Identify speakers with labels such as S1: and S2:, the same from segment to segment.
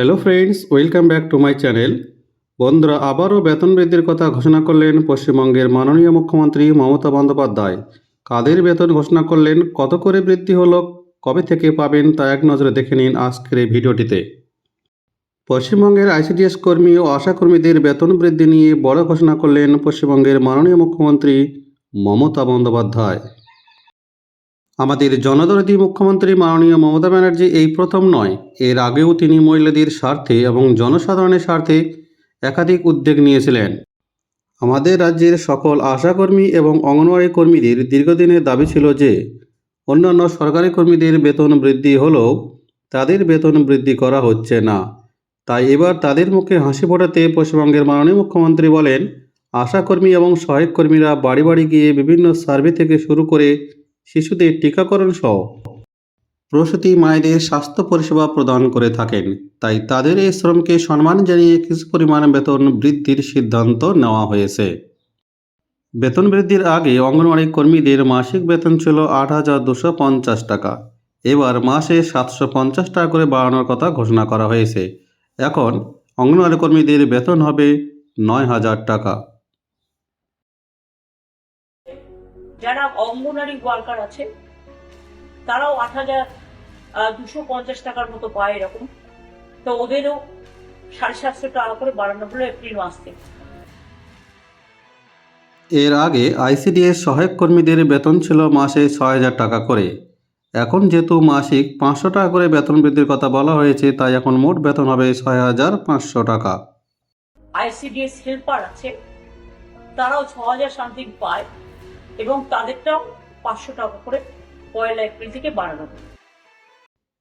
S1: Hello friends welcome back to my channel বন্ধুরা, আবারও বেতন বৃদ্ধির কথা ঘোষণা করলেন পশ্চিমবঙ্গের মাননীয় মুখ্যমন্ত্রী মমতা বন্দ্যোপাধ্যায়। কাদের বেতন ঘোষণা করলেন, কত করে বৃদ্ধি হলো, কবে থেকে পাবেন, তা এক নজরে দেখে নিন আজকের এই ভিডিওটিতে। পশ্চিমবঙ্গের আইসিডিএস কর্মী ও আশাকর্মীদের বেতন বৃদ্ধি নিয়ে বড় ঘোষণা করলেন পশ্চিমবঙ্গের মাননীয় মুখ্যমন্ত্রী মমতা বন্দ্যোপাধ্যায়। আমাদের জনদরদী মুখ্যমন্ত্রী মাননীয় মমতা ব্যানার্জি এই প্রথম নয়। এর আগেও তিনি মহিলাদের স্বার্থে এবং জনসাধারণের স্বার্থে একাধিক উদ্যোগ নিয়েছিলেন। আমাদের রাজ্যের সকল আশাকর্মী এবং অঙ্গনওয়াড়ি কর্মীদের দীর্ঘদিনের দাবি ছিল যে, অন্যান্য সরকারি কর্মীদের বেতন বৃদ্ধি হলেও তাদের বেতন বৃদ্ধি করা হচ্ছে না। তাই এবার তাদের মুখে হাসি ফোটাতে পশ্চিমবঙ্গের মাননীয় মুখ্যমন্ত্রী বলেন, আশাকর্মী এবং সহায়ক কর্মীরা বাড়ি বাড়ি গিয়ে বিভিন্ন সার্ভে থেকে শুরু করে শিশুদের টিকাকরণ সহ। প্রসূতি মায়েদের স্বাস্থ্য পরিষেবা প্রদান করে থাকেন। তাই তাদের এই শ্রমকে সম্মান জানিয়ে কিছু পরিমাণ বেতন বৃদ্ধির সিদ্ধান্ত নেওয়া হয়েছে। বেতন বৃদ্ধির আগে অঙ্গনওয়াড়ি কর্মীদের মাসিক বেতন ছিল আট হাজার দুশো পঞ্চাশ টাকা। এবার মাসে সাতশো পঞ্চাশ টাকা করে বাড়ানোর কথা ঘোষণা করা হয়েছে। এখন অঙ্গনওয়াড়ি কর্মীদের বেতন হবে নয় হাজার টাকা।
S2: যারা অঙ্গনারী ওয়ার্কার আছে তারাও আট হাজার দুশো পঞ্চাশ টাকার মতো পায় এরকম। তো ওদেরও সাড়ে সাতশো টাকা করে বাড়ানো হলো এপ্রিল মাস থেকে।
S1: এর আগে আইসিডিএস সহায়ক কর্মীদের বেতন ছিল মাসে ছয় হাজার টাকা করে। এখন যেহেতু মাসিক পাঁচশো টাকা করে বেতন বৃদ্ধির কথা বলা হয়েছে তাই এখন মোট বেতন হবে ছয় হাজার পাঁচশো টাকা।
S2: আইসিডিএস হেল্পার আছে তারাও ছ হাজার সামথিং পায়। এবং তাদেরটাও পাঁচশো টাকা করে পয়লা এপ্রিল থেকে বাড়ানো হলো।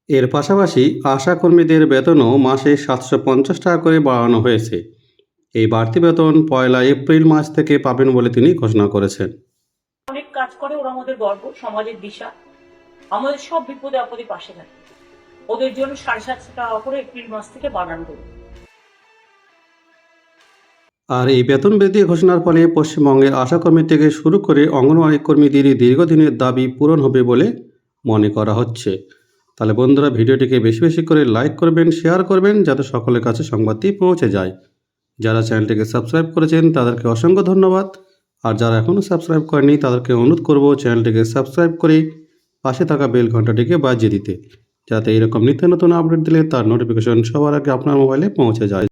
S1: এর পাশাপাশি আশা কর্মীদের বেতনও মাসে সাতশো পঞ্চাশ টাকা করে বাড়ানো হয়েছে। এই বাড়তি বেতন পয়লা এপ্রিল মাস থেকে পাবেন বলে তিনি ঘোষণা করেছেন।
S2: অনেক কাজ করে ওরা আমাদের গর্ব সমাজের দিশা। আমাদের সব বিপদে আপদে পাশে থাকে। ওদের জন্য সাড়ে সাতশো টাকা করে এপ্রিল মাস থেকে বাড়ানো হলো
S1: আর এই বেতন বৃদ্ধি ঘোষণার ফলে পশ্চিমবঙ্গের আশাকর্মী থেকে শুরু করে অঙ্গনওয়াড়ি কর্মীদের দীর্ঘদিনের দাবি পূরণ হবে বলে মনে করা হচ্ছে। তাহলে বন্ধুরা, ভিডিওটিকে বেশি বেশি করে লাইক করবেন, শেয়ার করবেন, যাতে সকলের কাছে সংবাদটি পৌঁছে যায়। যারা চ্যানেলটিকে সাবস্ক্রাইব করেছেন, তাদেরকে অসংখ্য ধন্যবাদ। আর যারা এখনও সাবস্ক্রাইব করেনি তাদেরকে অনুরোধ করব চ্যানেলটিকে সাবস্ক্রাইব করে পাশে থাকা বেল ঘন্টাটিকে বাজিয়ে দিতে, যাতে এরকম নিত্য নতুন আপডেট দিলে তার নোটিফিকেশন সবার আগে আপনার মোবাইলে পৌঁছে যায়।